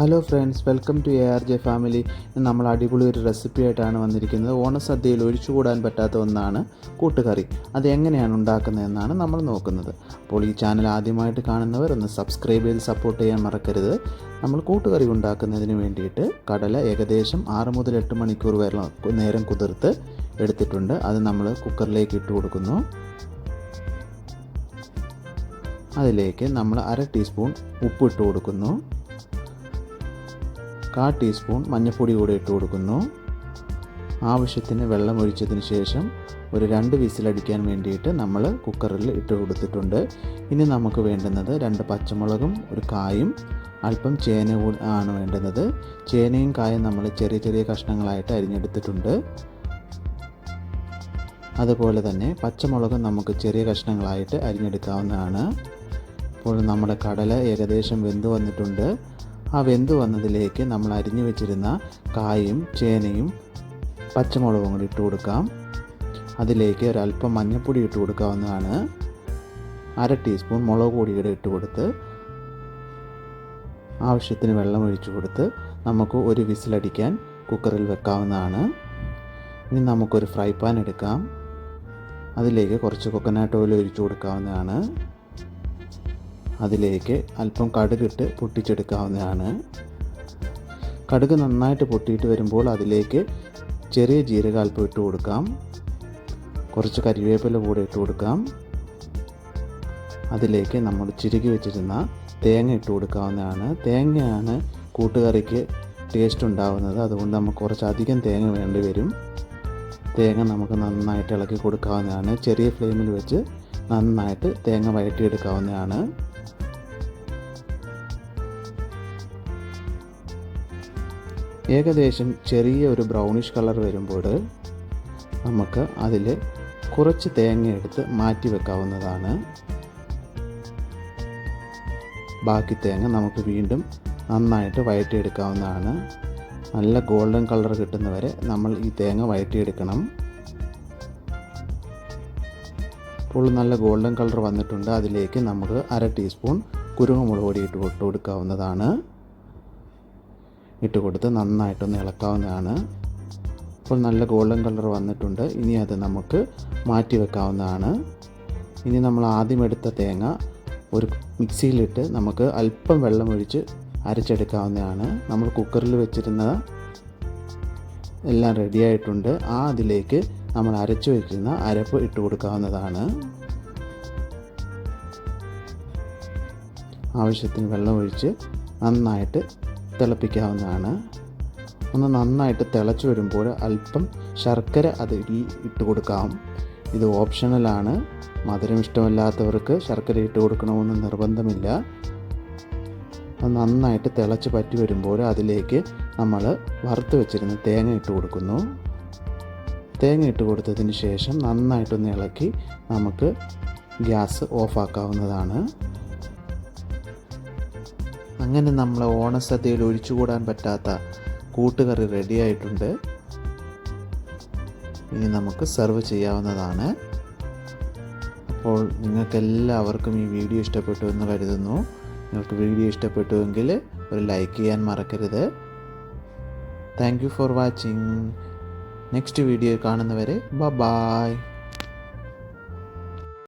Hello friends welcome to A R J family നമ്മൾ അടിപൊളി ഒരു റെസിപ്പി ആയിട്ടാണ് വന്നിരിക്കുന്നത്. ഓണസദ്യയിൽ ഒഴിച്ചുകൂടാൻ പറ്റാത്ത ഒന്നാണ് കൂട്ടുകറി. അത് എങ്ങനെയാണ് ഉണ്ടാക്കുന്നതെന്നാണ് നമ്മൾ നോക്കുന്നത്. അപ്പോൾ ഈ ചാനൽ ആദ്യമായിട്ട് കാണുന്നവർ ഒന്ന് സബ്സ്ക്രൈബ് ചെയ്ത് സപ്പോർട്ട് ചെയ്യാൻ മറക്കരുത്. നമ്മൾ കൂട്ടുകറി ഉണ്ടാക്കുന്നതിന് വേണ്ടിയിട്ട് കടല ഏകദേശം ആറ് മുതൽ എട്ട് മണിക്കൂർ വരെ നേരം കുതിർത്ത് എടുത്തിട്ടുണ്ട്. അത് നമ്മൾ കുക്കറിലേക്ക് ഇട്ട് കൊടുക്കുന്നു. അതിലേക്ക് നമ്മൾ അര ടീസ്പൂൺ ഉപ്പ് ഇട്ട് കൊടുക്കുന്നു. കാ ടീസ്പൂൺ മഞ്ഞൾപ്പൊടി കൂടെ ഇട്ട് കൊടുക്കുന്നു. ആവശ്യത്തിന് വെള്ളം ഒഴിച്ചതിന് ശേഷം ഒരു രണ്ട് വിസിലടിക്കാൻ വേണ്ടിയിട്ട് നമ്മൾ കുക്കറിൽ ഇട്ട് കൊടുത്തിട്ടുണ്ട്. ഇനി നമുക്ക് വേണ്ടുന്നത് രണ്ട് പച്ചമുളകും ഒരു കായും അല്പം ചേന ആണ് വേണ്ടുന്നത്. ചേനയും കായും നമ്മൾ ചെറിയ ചെറിയ കഷ്ണങ്ങളായിട്ട് അരിഞ്ഞെടുത്തിട്ടുണ്ട്. അതുപോലെ തന്നെ പച്ചമുളകും നമുക്ക് ചെറിയ കഷ്ണങ്ങളായിട്ട് അരിഞ്ഞെടുക്കാവുന്നതാണ്. ഇപ്പോൾ നമ്മുടെ കടല ഏകദേശം വെന്ത് വന്നിട്ടുണ്ട്. ആ വെന്ത് വന്നതിലേക്ക് നമ്മൾ അരിഞ്ഞു വെച്ചിരുന്ന കായും ചേനയും പച്ചമുളകും കൂടി ഇട്ട് കൊടുക്കാം. അതിലേക്ക് ഒരല്പം മഞ്ഞൾപ്പൊടി ഇട്ട് കൊടുക്കാവുന്നതാണ്. അര ടീസ്പൂൺ മുളക് പൊടി കൂടെ ഇട്ട് കൊടുത്ത് ആവശ്യത്തിന് വെള്ളം ഒഴിച്ചു കൊടുത്ത് നമുക്ക് ഒരു വിസിലടിക്കാൻ കുക്കറിൽ വെക്കാവുന്നതാണ്. ഇനി നമുക്കൊരു ഫ്രൈ പാൻ എടുക്കാം. അതിലേക്ക് കുറച്ച് കൊക്കനാട്ട് ഓയിൽ ഒഴിച്ചു കൊടുക്കാവുന്നതാണ്. അതിലേക്ക് അല്പം കടുകിട്ട് പൊട്ടിച്ചെടുക്കാവുന്നതാണ്. കടുക് നന്നായിട്ട് പൊട്ടിയിട്ട് വരുമ്പോൾ അതിലേക്ക് ചെറിയ ജീരക അല്പം ഇട്ട് കൊടുക്കാം. കുറച്ച് കരിവേപ്പില കൂടെ ഇട്ട് കൊടുക്കാം. അതിലേക്ക് നമ്മൾ ചിരുകി വെച്ചിരുന്ന തേങ്ങ ഇട്ട് കൊടുക്കാവുന്നതാണ്. തേങ്ങയാണ് കൂട്ടുകറിക്ക് ടേസ്റ്റ് ഉണ്ടാവുന്നത്. അതുകൊണ്ട് നമുക്ക് കുറച്ചധികം തേങ്ങ വേണ്ടി വരും. തേങ്ങ നമുക്ക് നന്നായിട്ട് ഇളക്കി കൊടുക്കാവുന്നതാണ്. ചെറിയ ഫ്ലെയിമിൽ വെച്ച് നന്നായിട്ട് തേങ്ങ വഴറ്റിയെടുക്കാവുന്നതാണ്. ഏകദേശം ചെറിയ ഒരു ബ്രൗണിഷ് കളർ വരുമ്പോൾ നമുക്ക് അതിൽ കുറച്ച് തേങ്ങ എടുത്ത് മാറ്റി വെക്കാവുന്നതാണ്. ബാക്കി തേങ്ങ നമുക്ക് വീണ്ടും നന്നായിട്ട് വഴറ്റിയെടുക്കാവുന്നതാണ്. നല്ല ഗോൾഡൻ കളർ കിട്ടുന്നവരെ നമ്മൾ ഈ തേങ്ങ വഴറ്റിയെടുക്കണം. ഇപ്പോൾ നല്ല ഗോൾഡൻ കളർ വന്നിട്ടുണ്ട്. അതിലേക്ക് നമുക്ക് അര ടീസ്പൂൺ കുരുമുളക് പൊടി ഇട്ട് കൊടുക്കാവുന്നതാണ്. ഇട്ട് കൊടുത്ത് നന്നായിട്ടൊന്ന് ഇളക്കാവുന്നതാണ്. അപ്പോൾ നല്ല ഗോൾഡൻ കളർ വന്നിട്ടുണ്ട്. ഇനി അത് നമുക്ക് മാറ്റി വെക്കാവുന്നതാണ്. ഇനി നമ്മൾ ആദ്യം എടുത്ത തേങ്ങ ഒരു മിക്സിയിലിട്ട് നമുക്ക് അല്പം വെള്ളം ഒഴിച്ച് അരച്ചെടുക്കാവുന്നതാണ്. നമ്മൾ കുക്കറിൽ വെച്ചിരുന്ന എല്ലാം റെഡിയായിട്ടുണ്ട് ആ അതിലേക്ക് നമ്മൾ അരച്ചു വെച്ചിരുന്ന അരപ്പ് ഇട്ട് കൊടുക്കാവുന്നതാണ്. ആവശ്യത്തിന് വെള്ളം ഒഴിച്ച് നന്നായിട്ട് തിളപ്പിക്കാവുന്നതാണ്. ഒന്ന് നന്നായിട്ട് തിളച്ച് വരുമ്പോൾ അല്പം ശർക്കര അത് ഇട്ട് കൊടുക്കാം. ഇത് ഓപ്ഷണലാണ് മധുരം ഇഷ്ടമല്ലാത്തവർക്ക് ശർക്കര ഇട്ട് കൊടുക്കണമെന്ന് നിർബന്ധമില്ല. അത് നന്നായിട്ട് തിളച്ച് പറ്റി വരുമ്പോൾ അതിലേക്ക് നമ്മൾ വറുത്ത് വെച്ചിരുന്ന തേങ്ങ ഇട്ട് കൊടുക്കുന്നു. തേങ്ങ ഇട്ട് കൊടുത്തതിന് ശേഷം നന്നായിട്ടൊന്ന് ഇളക്കി നമുക്ക് ഗ്യാസ് ഓഫാക്കാവുന്നതാണ്. അങ്ങനെ നമ്മൾ ഓണസദ്യയിൽ ഒഴിച്ചുകൂടാൻ പറ്റാത്ത കൂട്ടുകറി റെഡിയായിട്ടുണ്ട്. ഇനി നമുക്ക് സെർവ് ചെയ്യാവുന്നതാണ്. അപ്പോൾ നിങ്ങൾക്കെല്ലാവർക്കും ഈ വീഡിയോ ഇഷ്ടപ്പെട്ടു എന്ന് കരുതുന്നു. നിങ്ങൾക്ക് വീഡിയോ ഇഷ്ടപ്പെട്ടുവെങ്കിൽ ഒരു ലൈക്ക് ചെയ്യാൻ മറക്കരുത്. Thank you for watching. Next video കാണുന്നവരെ ബ ബായ്.